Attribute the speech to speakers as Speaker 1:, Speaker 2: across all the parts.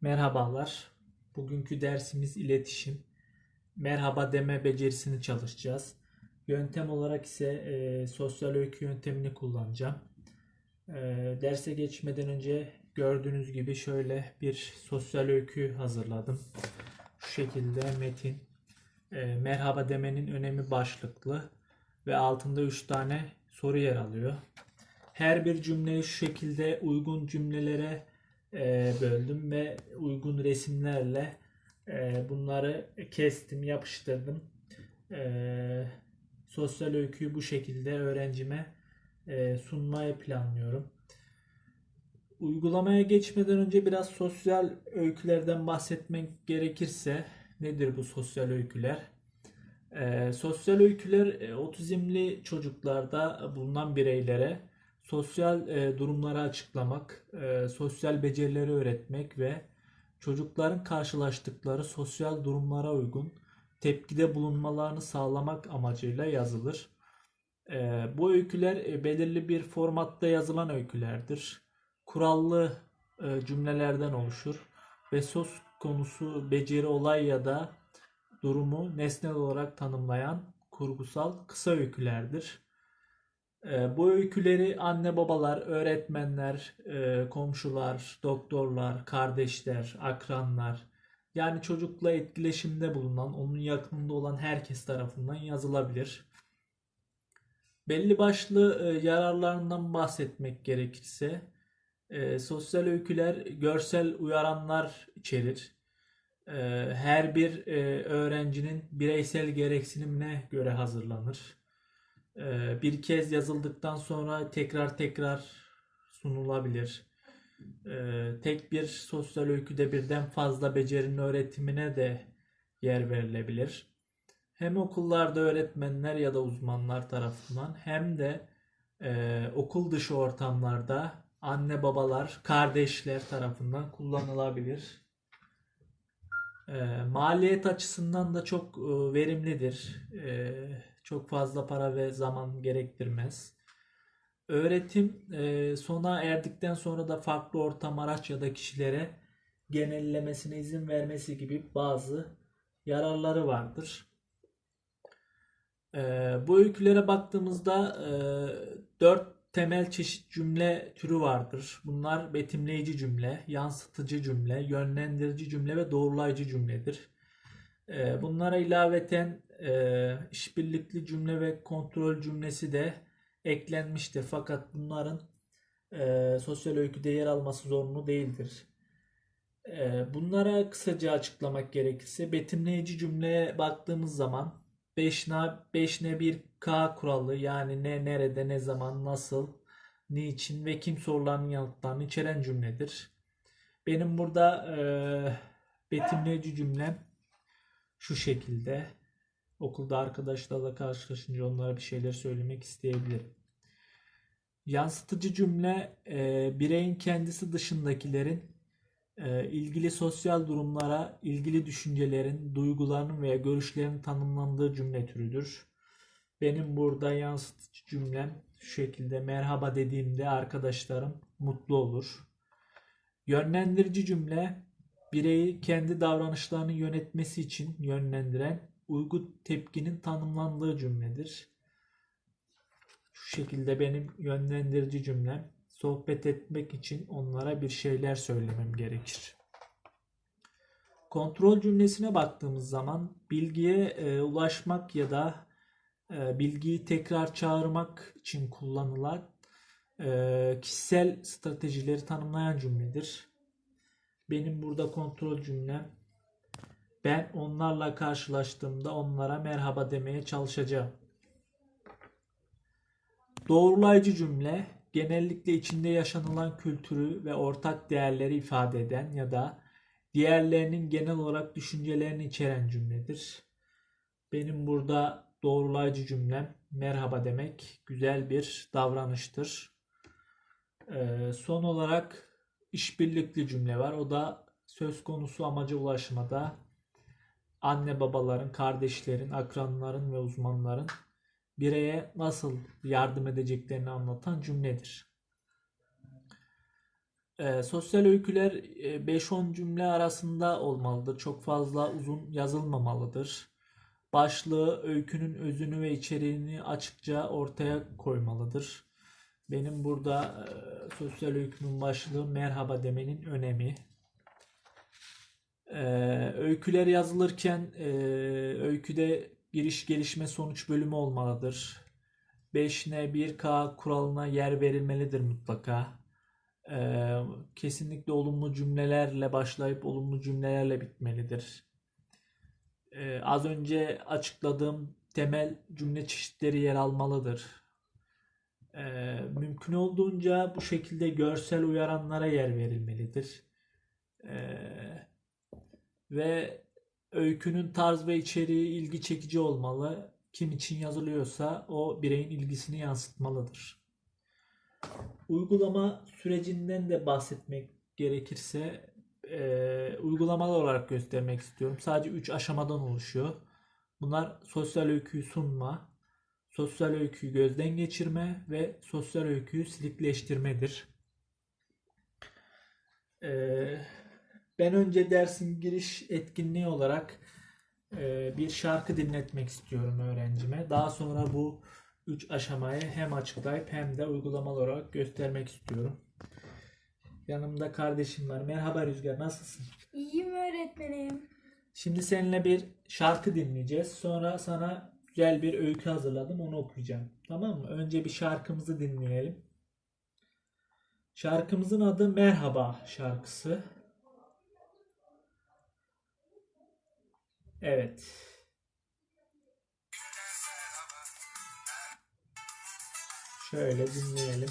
Speaker 1: Merhabalar. Bugünkü dersimiz iletişim. Merhaba deme becerisini çalışacağız. Yöntem olarak ise e, sosyal öykü yöntemini kullanacağım. E, derse geçmeden önce gördüğünüz gibi şöyle bir sosyal öykü hazırladım. Şu şekilde metin. E, merhaba demenin önemi başlıklı ve altında 3 tane soru yer alıyor. Her bir cümleyi şu şekilde uygun cümlelere e, böldüm ve uygun resimlerle e, bunları kestim, yapıştırdım. E, sosyal öyküyü bu şekilde öğrencime e, sunmayı planlıyorum. Uygulamaya geçmeden önce biraz sosyal öykülerden bahsetmek gerekirse nedir bu sosyal öyküler? E, sosyal öyküler e, otizmli çocuklarda bulunan bireylere sosyal e, durumları açıklamak, e, sosyal becerileri öğretmek ve çocukların karşılaştıkları sosyal durumlara uygun tepkide bulunmalarını sağlamak amacıyla yazılır. E, bu öyküler e, belirli bir formatta yazılan öykülerdir. Kurallı e, cümlelerden oluşur ve söz konusu beceri olay ya da durumu nesnel olarak tanımlayan kurgusal kısa öykülerdir. Ee, Bu öyküleri anne babalar, öğretmenler, e, komşular, doktorlar, kardeşler, akranlar yani çocukla etkileşimde bulunan, onun yakınında olan herkes tarafından yazılabilir. Belli başlı e, yararlarından bahsetmek gerekirse e, sosyal öyküler görsel uyaranlar içerir. Her bir öğrencinin bireysel gereksinimine göre hazırlanır. Ee, bir kez yazıldıktan sonra tekrar tekrar sunulabilir. Ee, tek bir sosyal öyküde birden fazla becerinin öğretimine de yer verilebilir. Hem okullarda öğretmenler ya da uzmanlar tarafından hem de e, okul dışı ortamlarda anne babalar, kardeşler tarafından kullanılabilir. E, maliyet açısından da çok e, verimlidir. Çok fazla para ve zaman gerektirmez. Öğretim e, sona erdikten sonra da farklı ortam, araç ya da kişilere genellemesine izin vermesi gibi bazı yararları vardır. E, bu öykülere baktığımızda e, dört temel çeşit cümle türü vardır. Bunlar betimleyici cümle, yansıtıcı cümle, yönlendirici cümle ve doğrulayıcı cümledir. E, bunlara ilaveten e, işbirlikli cümle ve kontrol cümlesi de eklenmiştir. Fakat bunların e, sosyal öyküde yer alması zorunlu değildir. E, bunlara kısaca açıklamak gerekirse betimleyici cümleye baktığımız zaman 5N, 5N 1K kuralı yani ne, nerede, ne zaman, nasıl, niçin ve kim sorularının yanıtlarını içeren cümledir. Benim burada e, betimleyici cümlem şu şekilde. Okulda arkadaşlarla karşılaşınca onlara bir şeyler söylemek isteyebilirim. Yansıtıcı cümle e, bireyin kendisi dışındakilerin e, ilgili sosyal durumlara, ilgili düşüncelerin, duyguların veya görüşlerin tanımlandığı cümle türüdür. Benim burada yansıtıcı cümlem şu şekilde merhaba dediğimde arkadaşlarım mutlu olur. Yönlendirici cümle bireyi kendi davranışlarını yönetmesi için yönlendiren uygun tepkinin tanımlandığı cümledir. Şu şekilde benim yönlendirici cümlem sohbet etmek için onlara bir şeyler söylemem gerekir. Kontrol cümlesine baktığımız zaman bilgiye e, ulaşmak ya da e, bilgiyi tekrar çağırmak için kullanılan e, kişisel stratejileri tanımlayan cümledir. Benim burada kontrol cümlem ben onlarla karşılaştığımda onlara merhaba demeye çalışacağım. Doğrulayıcı cümle genellikle içinde yaşanılan kültürü ve ortak değerleri ifade eden ya da diğerlerinin genel olarak düşüncelerini içeren cümledir. Benim burada doğrulayıcı cümlem merhaba demek güzel bir davranıştır. Ee, son olarak işbirlikli cümle var. O da söz konusu amaca ulaşmada anne babaların, kardeşlerin, akranların ve uzmanların bireye nasıl yardım edeceklerini anlatan cümledir. Ee, sosyal öyküler e, 5-10 cümle arasında olmalıdır. Çok fazla uzun yazılmamalıdır. Başlığı öykünün özünü ve içeriğini açıkça ortaya koymalıdır. Benim burada e, sosyal öykümün başlığı merhaba demenin önemi. Ee, öyküler yazılırken e, öyküde giriş gelişme sonuç bölümü olmalıdır. 5N1K kuralına yer verilmelidir mutlaka. Ee, kesinlikle olumlu cümlelerle başlayıp olumlu cümlelerle bitmelidir. Ee, az önce açıkladığım temel cümle çeşitleri yer almalıdır. Ee, mümkün olduğunca bu şekilde görsel uyaranlara yer verilmelidir. Ee, ve öykünün tarz ve içeriği ilgi çekici olmalı. Kim için yazılıyorsa o bireyin ilgisini yansıtmalıdır. Uygulama sürecinden de bahsetmek gerekirse e, uygulamalı olarak göstermek istiyorum. Sadece 3 aşamadan oluşuyor. Bunlar sosyal öyküyü sunma, sosyal öyküyü gözden geçirme ve sosyal öyküyü silikleştirmedir. E, ben önce dersin giriş etkinliği olarak e, bir şarkı dinletmek istiyorum öğrencime. Daha sonra bu üç aşamayı hem açıklayıp hem de uygulamalı olarak göstermek istiyorum. Yanımda kardeşim var. Merhaba Rüzgar, nasılsın?
Speaker 2: İyiyim öğretmenim.
Speaker 1: Şimdi seninle bir şarkı dinleyeceğiz. Sonra sana güzel bir öykü hazırladım, onu okuyacağım. Tamam mı? Önce bir şarkımızı dinleyelim. Şarkımızın adı Merhaba şarkısı. Evet. Şöyle dinleyelim.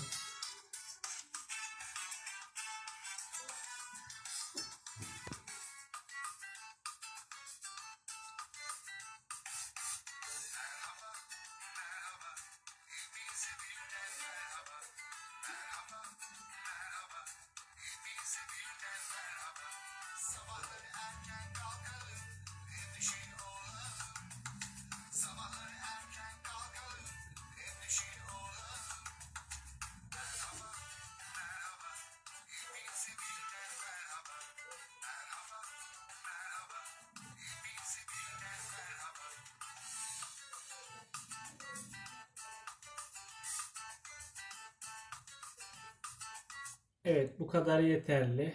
Speaker 1: Evet, bu kadar yeterli.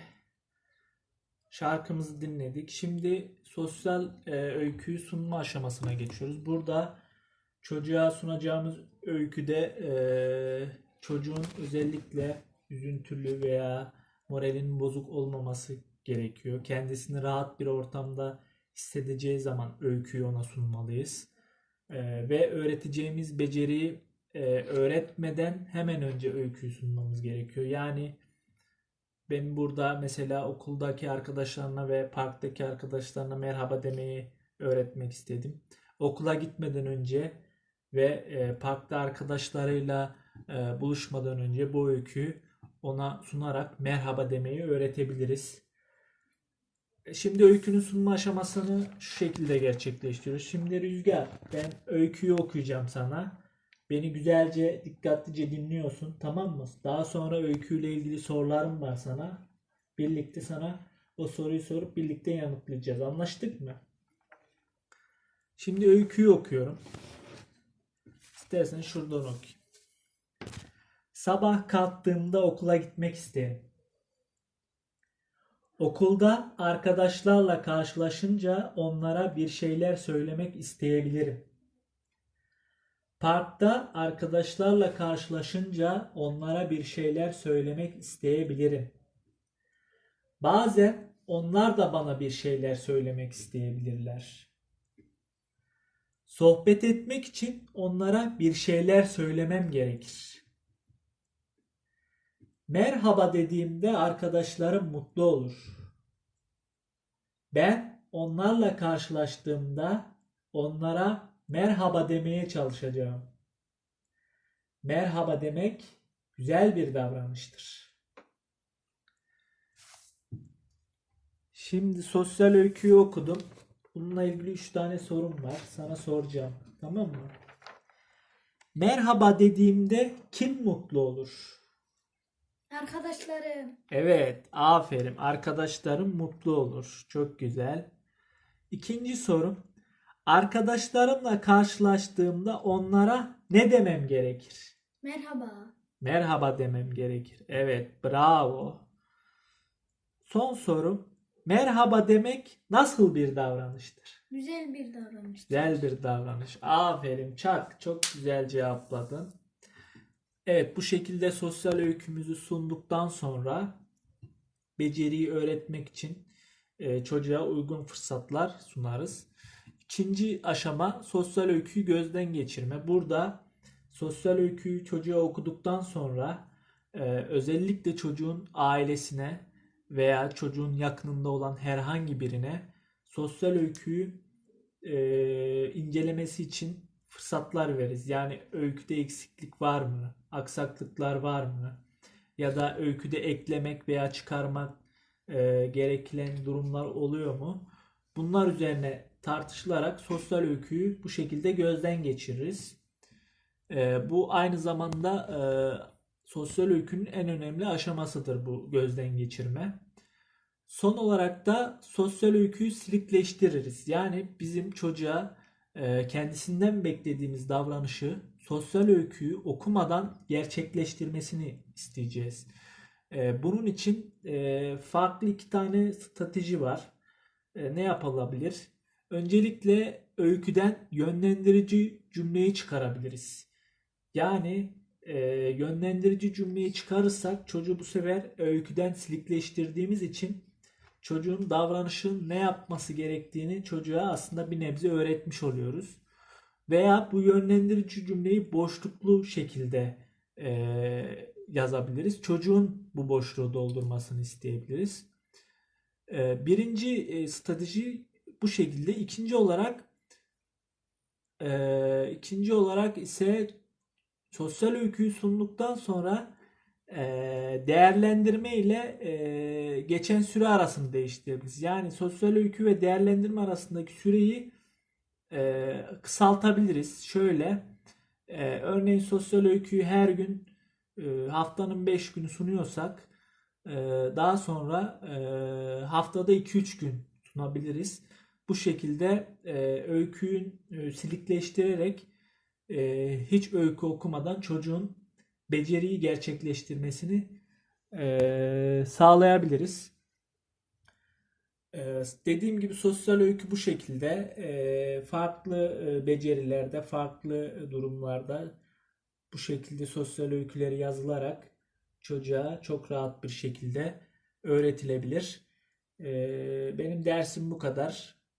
Speaker 1: Şarkımızı dinledik. Şimdi sosyal e, öyküyü sunma aşamasına geçiyoruz. Burada çocuğa sunacağımız öyküde e, çocuğun özellikle üzüntülü veya moralinin bozuk olmaması gerekiyor. Kendisini rahat bir ortamda hissedeceği zaman öyküyü ona sunmalıyız. E, ve öğreteceğimiz beceriyi e, öğretmeden hemen önce öyküyü sunmamız gerekiyor. Yani ben burada mesela okuldaki arkadaşlarına ve parktaki arkadaşlarına merhaba demeyi öğretmek istedim. Okula gitmeden önce ve e, parkta arkadaşlarıyla e, buluşmadan önce bu öyküyü ona sunarak merhaba demeyi öğretebiliriz. E, Şimdi öykünün sunma aşamasını şu şekilde gerçekleştiriyoruz. Şimdi Rüzgar ben öyküyü okuyacağım sana. Beni güzelce, dikkatlice dinliyorsun, tamam mı? Daha sonra öyküyle ilgili sorularım var sana. Birlikte sana o soruyu sorup birlikte yanıtlayacağız. Anlaştık mı? Şimdi öyküyü okuyorum. İstersen şuradan okuyayım. Sabah kalktığımda okula gitmek isterim. Okulda arkadaşlarla karşılaşınca onlara bir şeyler söylemek isteyebilirim. Parkta arkadaşlarla karşılaşınca onlara bir şeyler söylemek isteyebilirim. Bazen onlar da bana bir şeyler söylemek isteyebilirler. Sohbet etmek için onlara bir şeyler söylemem gerekir. Merhaba dediğimde arkadaşlarım mutlu olur. Ben onlarla karşılaştığımda onlara merhaba demeye çalışacağım. Merhaba demek güzel bir davranıştır. Şimdi sosyal öyküyü okudum. Bununla ilgili 3 tane sorum var. Sana soracağım. Tamam mı? Merhaba dediğimde kim mutlu olur?
Speaker 2: Arkadaşlarım.
Speaker 1: Evet, aferin. Arkadaşlarım mutlu olur. Çok güzel. İkinci sorum. Arkadaşlarımla karşılaştığımda onlara ne demem gerekir?
Speaker 2: Merhaba.
Speaker 1: Merhaba demem gerekir. Evet, bravo. Son sorum. Merhaba demek nasıl bir davranıştır?
Speaker 2: Güzel bir davranış.
Speaker 1: Güzel bir davranış. Aferin Çak. Çok güzel cevapladın. Evet bu şekilde sosyal öykümüzü sunduktan sonra beceriyi öğretmek için e, çocuğa uygun fırsatlar sunarız. İkinci aşama sosyal öyküyü gözden geçirme. Burada sosyal öyküyü çocuğa okuduktan sonra e, özellikle çocuğun ailesine veya çocuğun yakınında olan herhangi birine sosyal öyküyü e, incelemesi için fırsatlar veririz. Yani öyküde eksiklik var mı? Aksaklıklar var mı? Ya da öyküde eklemek veya çıkarmak e, gereken durumlar oluyor mu? Bunlar üzerine tartışılarak sosyal öyküyü bu şekilde gözden geçiririz. E, bu aynı zamanda e, sosyal öykünün en önemli aşamasıdır bu gözden geçirme. Son olarak da sosyal öyküyü silikleştiririz. Yani bizim çocuğa e, kendisinden beklediğimiz davranışı sosyal öyküyü okumadan gerçekleştirmesini isteyeceğiz. E, bunun için e, farklı iki tane strateji var. E, ne yapılabilir? Öncelikle öyküden yönlendirici cümleyi çıkarabiliriz. Yani e, yönlendirici cümleyi çıkarırsak çocuğu bu sefer öyküden silikleştirdiğimiz için çocuğun davranışın ne yapması gerektiğini çocuğa aslında bir nebze öğretmiş oluyoruz. Veya bu yönlendirici cümleyi boşluklu şekilde e, yazabiliriz. Çocuğun bu boşluğu doldurmasını isteyebiliriz. E, birinci e, strateji bu şekilde. İkinci olarak e, ikinci olarak ise sosyal öyküyü sunduktan sonra e, değerlendirme ile e, geçen süre arasını değiştirebiliriz. Yani sosyal öykü ve değerlendirme arasındaki süreyi e, kısaltabiliriz. Şöyle e, örneğin sosyal öyküyü her gün e, haftanın 5 günü sunuyorsak e, daha sonra e, haftada 2-3 gün sunabiliriz. Bu şekilde e, öyküyü e, silikleştirerek e, hiç öykü okumadan çocuğun beceriyi gerçekleştirmesini e, sağlayabiliriz. E, dediğim gibi sosyal öykü bu şekilde e, farklı e, becerilerde, farklı durumlarda bu şekilde sosyal öyküleri yazılarak çocuğa çok rahat bir şekilde öğretilebilir. E, benim dersim bu kadar.